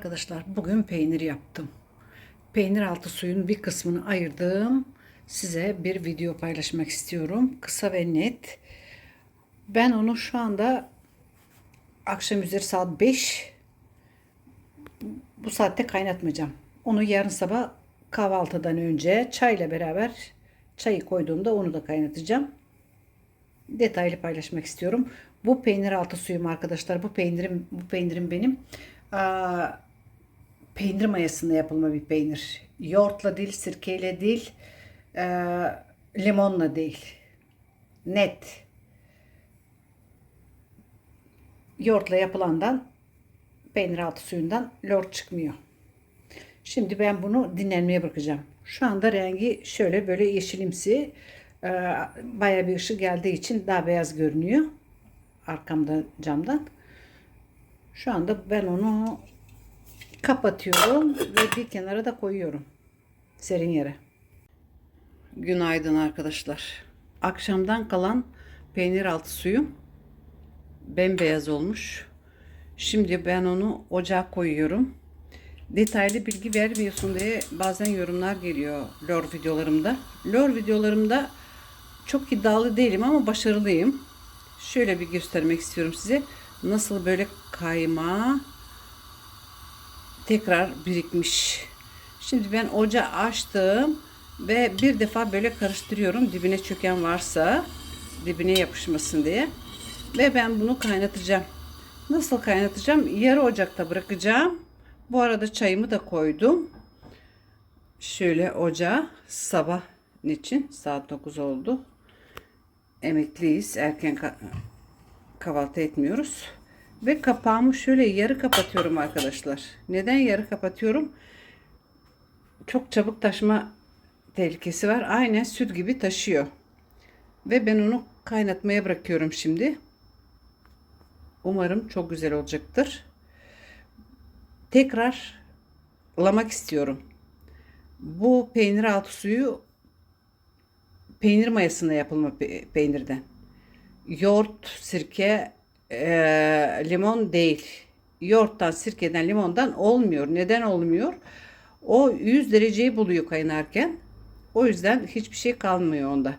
Arkadaşlar bugün peynir yaptım. Peynir altı suyun bir kısmını ayırdım. Size bir video paylaşmak istiyorum. Kısa ve net. Ben onu şu anda akşam üzeri saat 5 bu saatte kaynatmayacağım. Onu yarın sabah kahvaltıdan önce çayla beraber çayı koyduğumda onu da kaynatacağım. Detaylı paylaşmak istiyorum. Bu peynir altı suyum arkadaşlar. Bu peynirim bu peynirim benim aa, peynir mayasında yapılma bir peynir. Yoğurtla değil, sirkeyle değil, e, limonla değil. Net. Yoğurtla yapılandan peynir altı suyundan lor çıkmıyor. Şimdi ben bunu dinlenmeye bırakacağım. Şu anda rengi şöyle böyle yeşilimsi. E, bayağı bir ışık geldiği için daha beyaz görünüyor. Arkamda camdan. Şu anda ben onu kapatıyorum ve bir kenara da koyuyorum. Serin yere. Günaydın arkadaşlar. Akşamdan kalan peynir altı suyum bembeyaz olmuş. Şimdi ben onu ocağa koyuyorum. Detaylı bilgi vermiyorsun diye bazen yorumlar geliyor lor videolarımda. Lor videolarımda çok iddialı değilim ama başarılıyım. Şöyle bir göstermek istiyorum size. Nasıl böyle kayma tekrar birikmiş. Şimdi ben ocağı açtım ve bir defa böyle karıştırıyorum. Dibine çöken varsa dibine yapışmasın diye. Ve ben bunu kaynatacağım. Nasıl kaynatacağım? Yarı ocakta bırakacağım. Bu arada çayımı da koydum. Şöyle ocağa sabah için saat 9 oldu. Emekliyiz. Erken kahvaltı etmiyoruz. Ve kapağımı şöyle yarı kapatıyorum arkadaşlar. Neden yarı kapatıyorum? Çok çabuk taşma tehlikesi var. Aynen süt gibi taşıyor. Ve ben onu kaynatmaya bırakıyorum şimdi. Umarım çok güzel olacaktır. Tekrar lamak istiyorum. Bu peynir altı suyu peynir mayasında yapılma peynirden. Yoğurt, sirke, e, limon değil. Yoğurttan, sirkeden, limondan olmuyor. Neden olmuyor? O 100 dereceyi buluyor kaynarken. O yüzden hiçbir şey kalmıyor onda.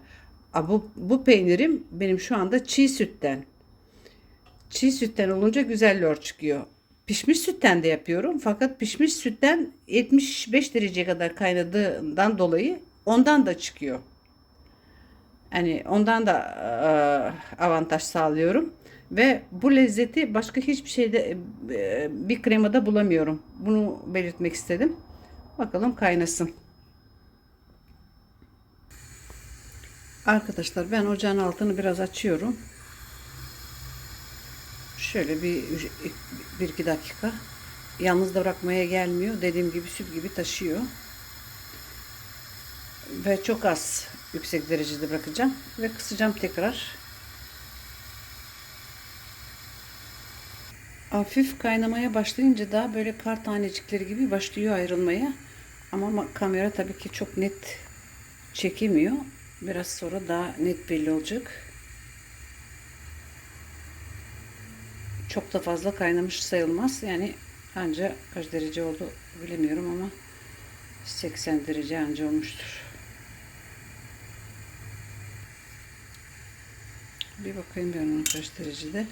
A, bu, bu peynirim benim şu anda çiğ sütten. Çiğ sütten olunca güzel lor çıkıyor. Pişmiş sütten de yapıyorum. Fakat pişmiş sütten 75 derece kadar kaynadığından dolayı ondan da çıkıyor. Yani ondan da e, avantaj sağlıyorum. Ve bu lezzeti başka hiçbir şeyde e, bir kremada bulamıyorum. Bunu belirtmek istedim. Bakalım kaynasın. Arkadaşlar ben ocağın altını biraz açıyorum. Şöyle bir, bir iki dakika. Yalnız da bırakmaya gelmiyor. Dediğim gibi süt gibi taşıyor. Ve çok az yüksek derecede bırakacağım. Ve kısacağım tekrar. Hafif kaynamaya başlayınca daha böyle kar tanecikleri gibi başlıyor ayrılmaya. Ama kamera tabii ki çok net çekemiyor. Biraz sonra daha net belli olacak. Çok da fazla kaynamış sayılmaz. Yani anca kaç derece oldu bilemiyorum ama 80 derece anca olmuştur. Bir bakayım ben onun kaç derecede.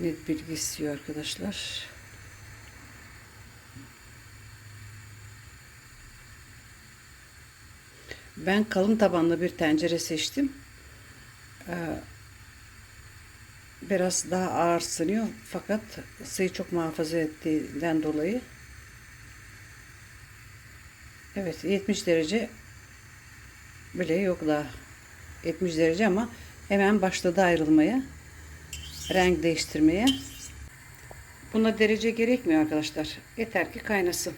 Net bilgi istiyor arkadaşlar. Ben kalın tabanlı bir tencere seçtim. Ee, biraz daha ağır sınıyor fakat ısıyı çok muhafaza ettiğinden dolayı Evet 70 derece bile yok daha 70 derece ama hemen başladı ayrılmaya renk değiştirmeye. Buna derece gerekmiyor arkadaşlar. Yeter ki kaynasın.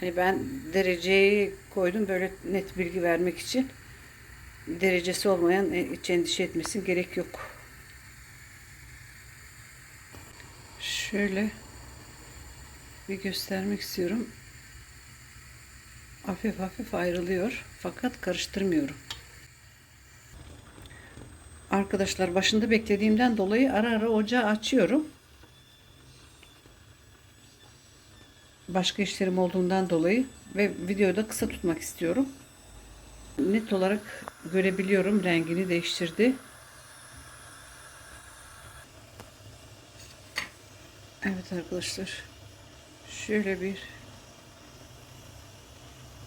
Hani ben dereceyi koydum böyle net bilgi vermek için. Derecesi olmayan hiç endişe etmesin gerek yok. Şöyle bir göstermek istiyorum. Hafif hafif ayrılıyor. Fakat karıştırmıyorum Arkadaşlar başında beklediğimden dolayı ara ara ocağı açıyorum. başka işlerim olduğundan dolayı ve videoyu da kısa tutmak istiyorum. Net olarak görebiliyorum rengini değiştirdi. Evet arkadaşlar. Şöyle bir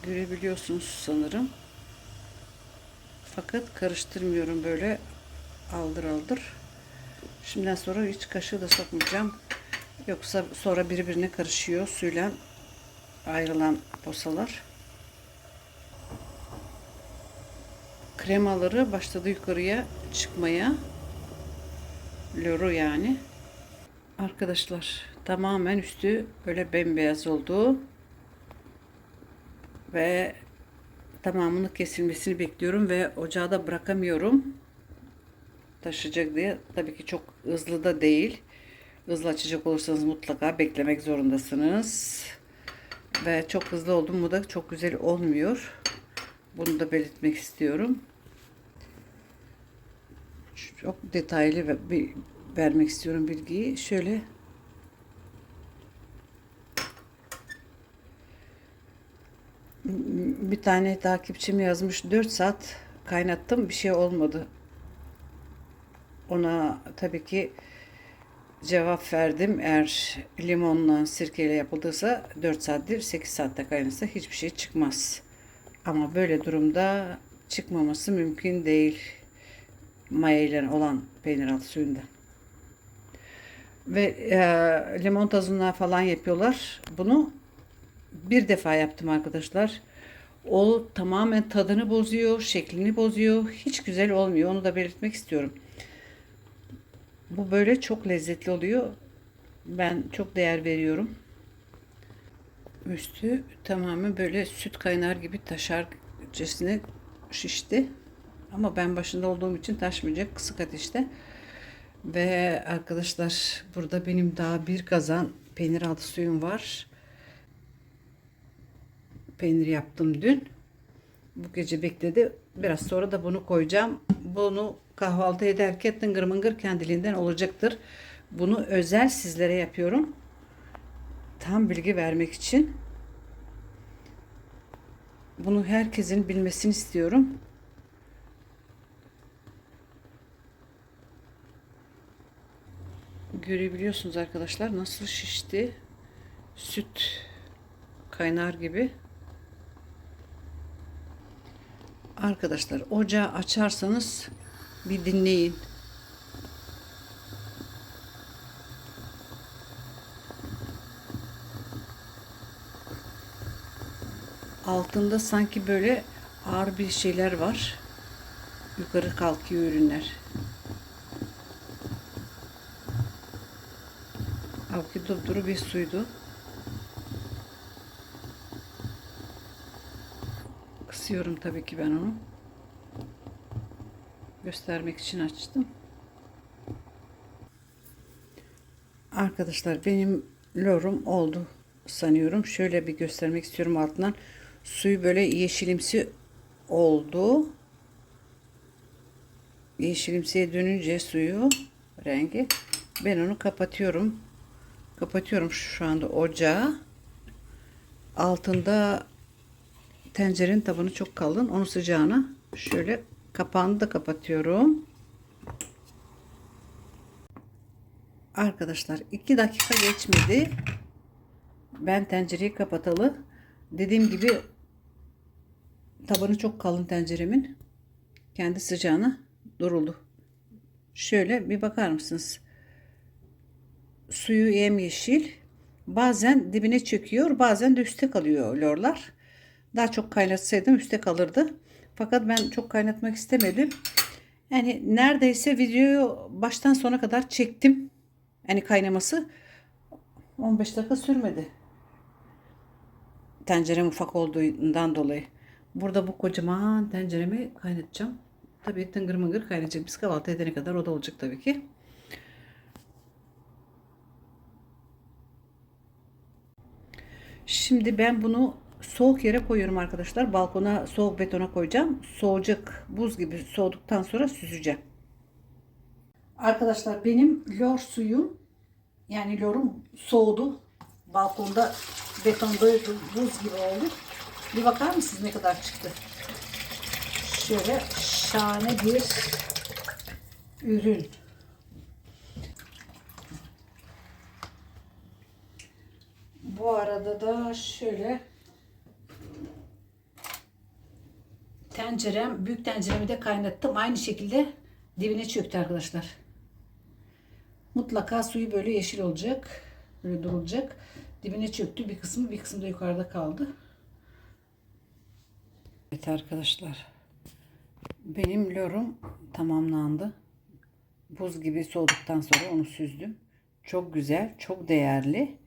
görebiliyorsunuz sanırım. Fakat karıştırmıyorum böyle aldır aldır. Şimdiden sonra hiç kaşığı da sokmayacağım. Yoksa sonra birbirine karışıyor suyla ayrılan posalar. Kremaları başladı yukarıya çıkmaya. Loru yani. Arkadaşlar tamamen üstü böyle bembeyaz oldu. Ve tamamını kesilmesini bekliyorum ve ocağa da bırakamıyorum. Taşıyacak diye. Tabii ki çok hızlı da değil. Hızlı açacak olursanız mutlaka beklemek zorundasınız. Ve çok hızlı oldum mu da çok güzel olmuyor. Bunu da belirtmek istiyorum. Çok detaylı bir vermek istiyorum bilgiyi. Şöyle bir tane takipçim yazmış 4 saat kaynattım bir şey olmadı. Ona tabii ki cevap verdim. Eğer limonla sirkeyle yapıldıysa 4 saattir 8 saatte kaynasa hiçbir şey çıkmaz. Ama böyle durumda çıkmaması mümkün değil. Maya ile olan peynir altı suyunda. Ve e, limon tazından falan yapıyorlar. Bunu bir defa yaptım arkadaşlar. O tamamen tadını bozuyor, şeklini bozuyor. Hiç güzel olmuyor. Onu da belirtmek istiyorum. Bu böyle çok lezzetli oluyor. Ben çok değer veriyorum. Üstü tamamen böyle süt kaynar gibi taşarcasına şişti. Ama ben başında olduğum için taşmayacak kısık ateşte. Ve arkadaşlar burada benim daha bir kazan peynir altı suyum var. Peynir yaptım dün. Bu gece bekledi. Biraz sonra da bunu koyacağım. Bunu kahvaltı ederken tıngır mıngır kendiliğinden olacaktır. Bunu özel sizlere yapıyorum. Tam bilgi vermek için. Bunu herkesin bilmesini istiyorum. Görebiliyorsunuz arkadaşlar nasıl şişti. Süt kaynar gibi. Arkadaşlar ocağı açarsanız bir dinleyin. Altında sanki böyle ağır bir şeyler var. Yukarı kalkıyor ürünler. Halbuki dupduru bir suydu. Kısıyorum tabii ki ben onu. Göstermek için açtım. Arkadaşlar benim lorum oldu sanıyorum. Şöyle bir göstermek istiyorum altından. Suyu böyle yeşilimsi oldu. Yeşilimsiye dönünce suyu rengi ben onu kapatıyorum. Kapatıyorum şu anda ocağı. Altında tencerenin tabanı çok kalın. Onun sıcağına şöyle kapağını da kapatıyorum. Arkadaşlar 2 dakika geçmedi. Ben tencereyi kapatalı. Dediğim gibi tabanı çok kalın tenceremin. Kendi sıcağına duruldu. Şöyle bir bakar mısınız? Suyu yemyeşil. Bazen dibine çöküyor, bazen de üstte kalıyor lorlar. Daha çok kaynatsaydım üstte kalırdı. Fakat ben çok kaynatmak istemedim. Yani neredeyse videoyu baştan sona kadar çektim. Yani kaynaması 15 dakika sürmedi. Tencerem ufak olduğundan dolayı. Burada bu kocaman tenceremi kaynatacağım. Tabii tıngır mıngır kaynayacak. Biz kahvaltı edene kadar o da olacak tabii ki. Şimdi ben bunu soğuk yere koyuyorum arkadaşlar. Balkona soğuk betona koyacağım. Soğuyacak buz gibi soğuduktan sonra süzeceğim. Arkadaşlar benim lor suyum yani lorum soğudu. balkonda betonda buz gibi oldu. Bir bakar mısınız ne kadar çıktı? Şöyle şahane bir ürün. Bu arada da şöyle tencerem, büyük tenceremi de kaynattım. Aynı şekilde dibine çöktü arkadaşlar. Mutlaka suyu böyle yeşil olacak. Böyle durulacak. Dibine çöktü. Bir kısmı bir kısmı da yukarıda kaldı. Evet arkadaşlar. Benim lorum tamamlandı. Buz gibi soğuduktan sonra onu süzdüm. Çok güzel, çok değerli.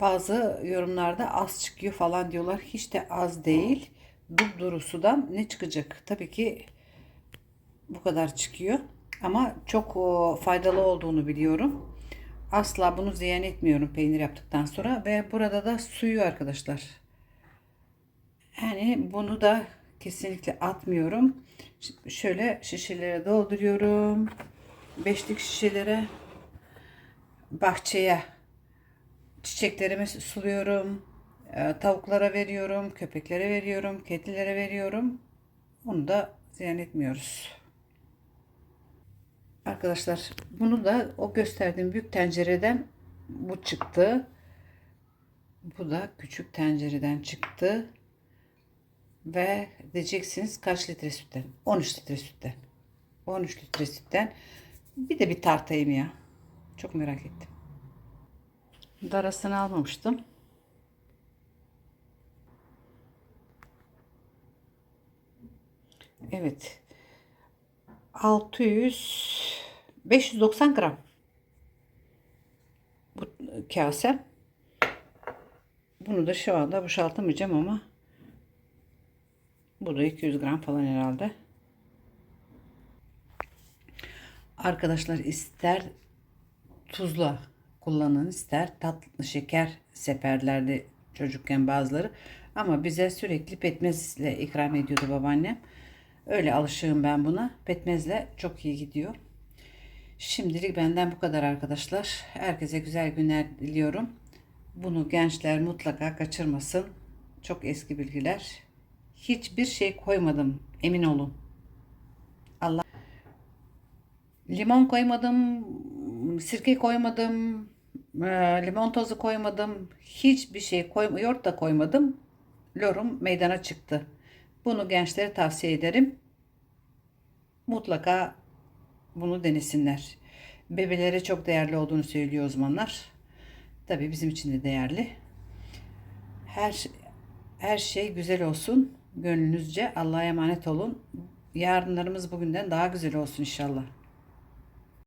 Bazı yorumlarda az çıkıyor falan diyorlar. Hiç de az değil. Dupduru sudan ne çıkacak? Tabii ki bu kadar çıkıyor. Ama çok o, faydalı olduğunu biliyorum. Asla bunu ziyan etmiyorum peynir yaptıktan sonra. Ve burada da suyu arkadaşlar. Yani bunu da kesinlikle atmıyorum. Ş- Şöyle şişelere dolduruyorum. Beşlik şişelere. Bahçeye çiçeklerimi suluyorum. Ee, Tavuklara veriyorum, köpeklere veriyorum, kedilere veriyorum. Onu da ziyan etmiyoruz. Arkadaşlar bunu da o gösterdiğim büyük tencereden bu çıktı. Bu da küçük tencereden çıktı. Ve diyeceksiniz kaç litre sütten? 13 litre sütten. 13 litre sütten. Bir de bir tartayım ya. Çok merak ettim. Darasını almamıştım. Evet. 600 590 gram. Bu kase. Bunu da şu anda boşaltamayacağım ama bu da 200 gram falan herhalde. Arkadaşlar ister tuzla kullanın ister tatlı şeker seferlerde çocukken bazıları ama bize sürekli pekmezle ikram ediyordu babaannem. Öyle alışığım ben buna. Pekmezle çok iyi gidiyor. Şimdilik benden bu kadar arkadaşlar. Herkese güzel günler diliyorum. Bunu gençler mutlaka kaçırmasın. Çok eski bilgiler. Hiçbir şey koymadım. Emin olun. Allah limon koymadım, sirke koymadım, e, limon tozu koymadım. Hiçbir şey koy, yoğurt da koymadım. Lorum meydana çıktı. Bunu gençlere tavsiye ederim. Mutlaka bunu denesinler. Bebelere çok değerli olduğunu söylüyor uzmanlar. Tabii bizim için de değerli. Her her şey güzel olsun. Gönlünüzce Allah'a emanet olun. Yarınlarımız bugünden daha güzel olsun inşallah.